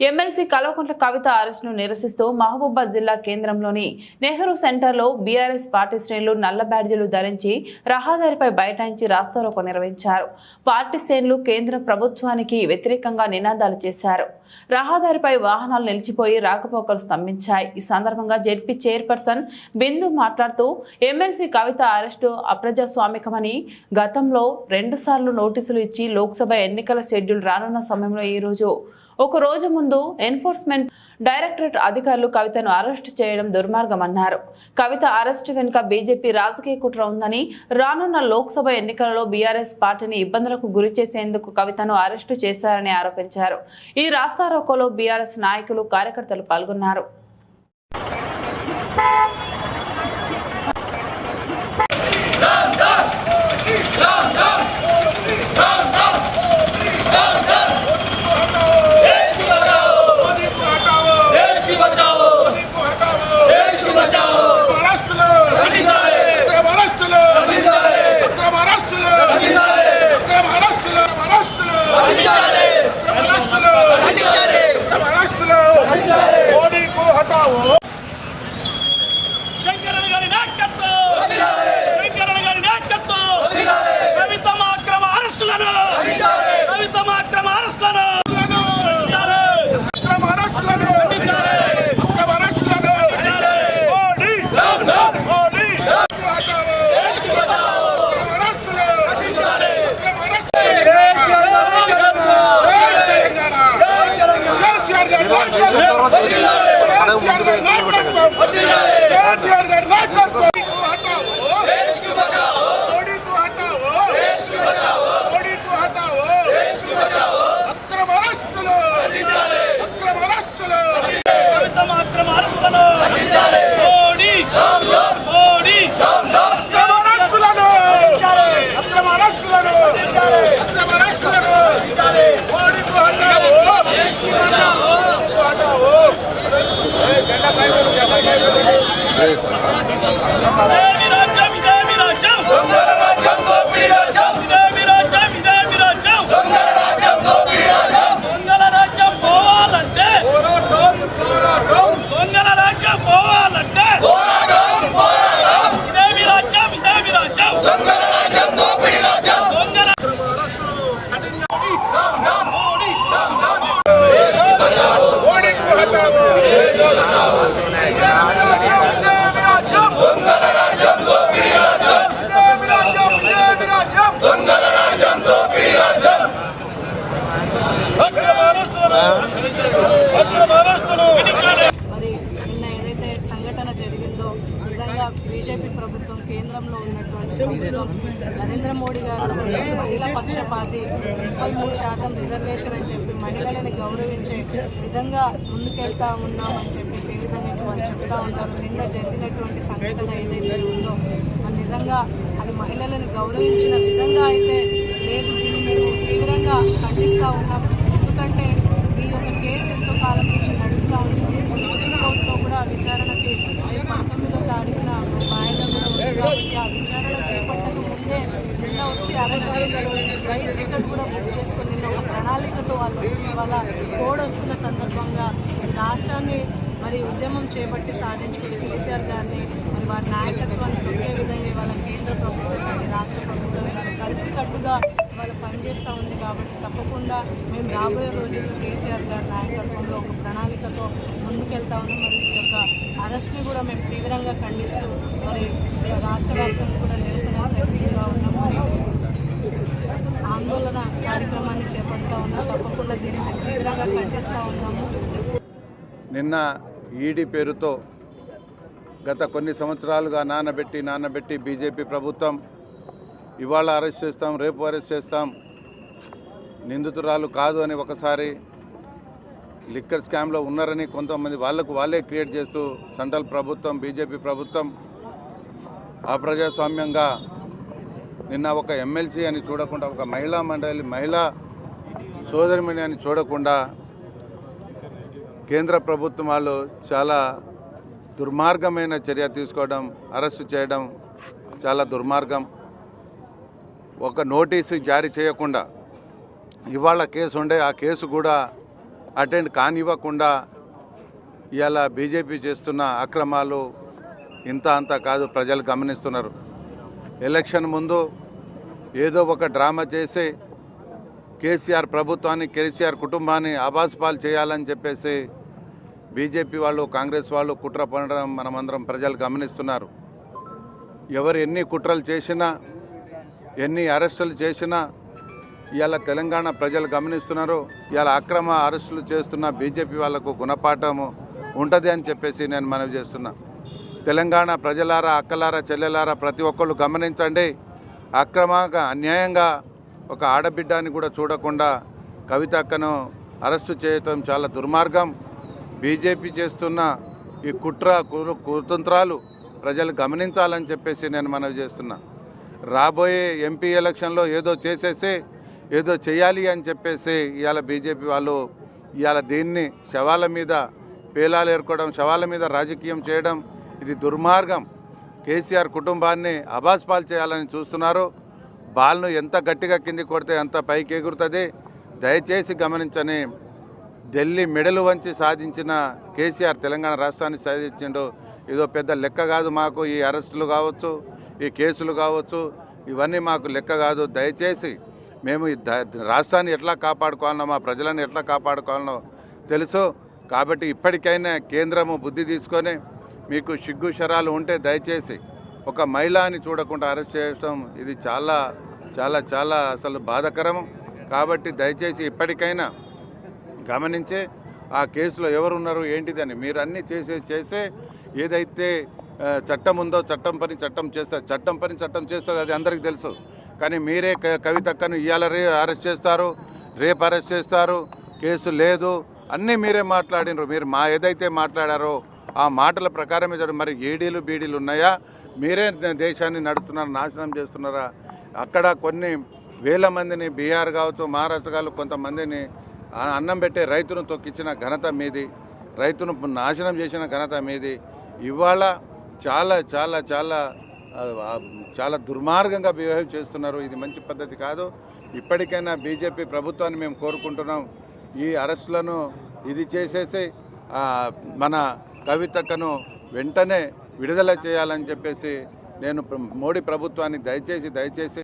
MLC Kalvakuntla Kavitha అరెస్టును నిరసిస్తూ మహబూబాద్ జిల్లా కేంద్రంలోని నెహ్రూ సెంటర్లో బీఆర్ఎస్ పార్టీ శ్రేణులు నల్ల బ్యాడ్జీలు ధరించి రహదారిపై బైఠాయించి రాస్తారోకో నిర్వహించారు. పార్టీ శ్రేణులు కేంద్ర ప్రభుత్వానికి వ్యతిరేకంగా నినాదాలు చేశారు. రహదారిపై వాహనాలు నిలిచిపోయి రాకపోకలు స్తంభించాయి. ఈ సందర్భంగా జెడ్పీ చైర్పర్సన్ బిందు మాట్లాడుతూ ఎమ్మెల్సీ కవిత అరెస్టు అప్రజాస్వామికమని గతంలో రెండుసార్లు నోటీసులు ఇచ్చి లోక్సభ ఎన్నికల షెడ్యూల్ రానున్న సమయంలో ఈ రోజు ఒక రోజు ముందు ఎన్ఫోర్స్మెంట్ డైరెక్టరేట్ అధికారులు కవితను అరెస్టు చేయడం దుర్మార్గమన్నారు. కవిత అరెస్టు వెనుక బీజేపీ రాజకీయ కుట్ర ఉందని రానున్న లోక్సభ ఎన్నికలలో బీఆర్ఎస్ పార్టీని ఇబ్బందులకు గురి చేసేందుకు కవితను అరెస్టు చేశారని ఆరోపించారు. ఈ రాస్తారోకోలో బీఆర్ఎస్ నాయకులు కార్యకర్తలు పాల్గొన్నారు. శంకరణ గారి నాయకత్వం శంకరణ గారి నాయకత్వం కవితమ్మ అక్రమ అరెస్టులను కవితమ్మ అక్రమ అరెస్టులను ఉత్తర మహారాష్ట్రలో ఉత్తర మహారాష్ట్రలో మోడీ మోడీ హటావో ఉత్తర మహారాష్ట్రలో ఉత్తర మహారాష్ట్రలో కేసీఆర్ గారి నాయకత్వం కేసీఆర్ గారి నాయకత్వం కేటీఆర్ Let's go. నరేంద్ర మోడీ గారు మహిళా పక్షపాతి ముప్పై మూడు శాతం రిజర్వేషన్ అని చెప్పి మహిళలని గౌరవించే విధంగా ముందుకెళ్తా ఉన్నామని చెప్పేసి ఏ విధంగా అయితే వాళ్ళు చెప్తా ఉంటారు నిన్న జరిగినటువంటి సంఘటన ఏదైతే ఉందో నిజంగా అది మహిళలను గౌరవించిన విధంగా అయితే లేదు దీన్ని మేము తీవ్రంగా ఖండిస్తూ ఉన్నాం. ఎందుకంటే ఈ యొక్క కేసు ఎంతో కాలం నుంచి నడుస్తూ ఉంది దీన్ని సుప్రీంకోర్టులో కూడా విచారణకి రేపు పంతొమ్మిదో తారీఖున వాయిదా కూడా ఉంది కాబట్టి ఆ విచారణ చేపట్టక ముందే నిన్న వచ్చి అరెస్ట్ చేసి ఫ్లైట్ టికెట్ కూడా బుక్ చేసుకొని నిన్న ఒక ప్రణాళికతో వాళ్ళు వచ్చి ఇవాళ కోడ్ వస్తున్న సందర్భంగా ఈ రాష్ట్రాన్ని మరి ఉద్యమం చేపట్టి సాధించుకునే కేసీఆర్ గారిని మరి వారి నాయకత్వాన్ని తొక్కే విధంగా ఇవాళ కేంద్ర ప్రభుత్వం కానీ రాష్ట్ర ప్రభుత్వం కానీ కలిసికట్టుగా వాళ్ళు పనిచేస్తూ ఉంది కాబట్టి తప్పకుండా మేము రాబోయే రోజుల్లో కేసీఆర్ గారి నాయకత్వంలో ఒక ప్రణాళికతో ముందుకెళ్తా ఉన్నాం. మరి ఈ యొక్క అరెస్ట్ని కూడా మేము తీవ్రంగా ఖండిస్తూ మరి రాష్ట్ర వ్యాప్తంగా కూడా నిరసన తెలియజేస్తూ ఉన్నాం. మరి ఆందోళన కార్యక్రమాన్ని చేపడుతూ ఉన్నాం. తప్పకుండా దీన్ని తీవ్రంగా ఖండిస్తూ ఉన్నాము. నిన్న ఈడీ పేరుతో గత కొన్ని సంవత్సరాలుగా నానబెట్టి నానబెట్టి బీజేపీ ప్రభుత్వం ఇవాళ అరెస్ట్ చేస్తాం రేపు అరెస్ట్ చేస్తాం. నిందితురాలు కాదు అని ఒకసారి లిక్కర్ స్కామ్లో ఉన్నారని కొంతమంది వాళ్ళకు వాళ్ళే క్రియేట్ చేస్తూ సెంట్రల్ ప్రభుత్వం బీజేపీ ప్రభుత్వం అప్రజాస్వామ్యంగా నిన్న ఒక ఎమ్మెల్సీ అని చూడకుండా ఒక మహిళా మండలి మహిళా సోదరిమణి అని చూడకుండా కేంద్ర ప్రభుత్వం వాళ్ళు చాలా దుర్మార్గమైన చర్య తీసుకోవడం అరెస్టు చేయడం చాలా దుర్మార్గం. ఒక నోటీసు జారీ చేయకుండా ఇవాళ కేసు ఉండే ఆ కేసు కూడా అటెండ్ కానివ్వకుండా ఇవాళ బీజేపీ చేస్తున్న అక్రమాలు ఇంత అంత కాదు ప్రజలు గమనిస్తున్నారు. ఎలక్షన్ ముందు ఏదో ఒక డ్రామా చేసి కేసీఆర్ ప్రభుత్వాన్ని కేసీఆర్ కుటుంబాన్ని ఆభాసపాలు చేయాలని చెప్పేసి బీజేపీ వాళ్ళు కాంగ్రెస్ వాళ్ళు కుట్ర పడడం మనమందరం ప్రజలు గమనిస్తున్నారు. ఎవరు ఎన్ని కుట్రలు చేసినా ఎన్ని అరెస్టులు చేసినా ఇవాళ తెలంగాణ ప్రజలు గమనిస్తున్నారు. ఇవాళ అక్రమ అరెస్టులు చేస్తున్న బీజేపీ వాళ్ళకు గుణపాఠము ఉంటుంది అని చెప్పేసి నేను మనవి చేస్తున్నా. తెలంగాణ ప్రజలారా అక్కలారా చెల్లెలారా ప్రతి ఒక్కళ్ళు గమనించండి. అక్రమంగా అన్యాయంగా ఒక ఆడబిడ్డని కూడా చూడకుండా కవిత అక్కను అరెస్టు చేయటం చాలా దుర్మార్గం. బీజేపీ చేస్తున్న ఈ కుట్ర కుతంత్రాలు ప్రజలు గమనించాలని చెప్పేసి నేను మనవి చేస్తున్నా. రాబోయే ఎంపీ ఎలక్షన్లో ఏదో చేసేసి ఏదో చేయాలి అని చెప్పేసి ఇవాళ బీజేపీ వాళ్ళు ఇవాళ దీన్ని శవాల మీద పేలాలు ఏర్కోవడం శవాల మీద రాజకీయం చేయడం ఇది దుర్మార్గం. కేసీఆర్ కుటుంబాన్ని అబాస్పాలు చేయాలని చూస్తున్నారు. బాల్ను ఎంత గట్టిగా కింది కొడితే అంత పైకి ఎగురుతుంది. దయచేసి గమనించని ఢిల్లీ మెడలు వంచి సాధించిన కేసీఆర్ తెలంగాణ రాష్ట్రాన్ని సాధించిండు. ఇదో పెద్ద లెక్క కాదు మాకు ఈ అరెస్టులు కావచ్చు ఈ కేసులు కావచ్చు ఇవన్నీ మాకు లెక్క కాదు. దయచేసి మేము ఈ రాష్ట్రాన్ని ఎట్లా కాపాడుకోవాలనో మా ప్రజలను ఎట్లా కాపాడుకోవాలనో తెలుసు. కాబట్టి ఇప్పటికైనా కేంద్రము బుద్ధి తీసుకొని మీకు సిగ్గు శరాలు ఉంటే దయచేసి ఒక మహిళని చూడకుండా అరెస్ట్ చేయడం ఇది చాలా చాలా చాలా అసలు బాధాకరం. కాబట్టి దయచేసి ఇప్పటికైనా గమనించే ఆ కేసులో ఎవరు ఉన్నారు ఏంటిదని మీరు అన్నీ చేసే చేస్తే ఏదైతే చట్టం ఉందో చట్టం పని చట్టం చేస్తారు చట్టం పని చట్టం చేస్తుంది అది అందరికీ తెలుసు. కానీ మీరే క- కవితక్కను ఇవాళ రే అరెస్ట్ చేస్తారు రేపు అరెస్ట్ చేస్తారు కేసు లేదు అన్నీ మీరే మాట్లాడినరు. మీరు మా ఏదైతే మాట్లాడారో ఆ మాటల ప్రకారమే మరి ఏడీలు బీడీలు ఉన్నాయా? మీరే దేశాన్ని నడుస్తున్నారు నాశనం చేస్తున్నారా? అక్కడ కొన్ని వేల మందిని బీహార్ కావచ్చు మహారాష్ట్ర కావచ్చు కొంతమందిని అన్నం పెట్టే రైతును తొక్కించిన ఘనత మీది రైతును నాశనం చేసిన ఘనత మీది. ఇవాళ చాలా చాలా చాలా చాలా దుర్మార్గంగా బిహేవ్ చేస్తున్నారు. ఇది మంచి పద్ధతి కాదు. ఇప్పటికైనా బీజేపీ ప్రభుత్వాన్ని మేము కోరుకుంటున్నాం. ఈ అరెస్టులను ఇది చేసేసి మన కవితక్కను వెంటనే విడుదల చేయాలని చెప్పేసి నేను మోడీ ప్రభుత్వాన్ని దయచేసి దయచేసి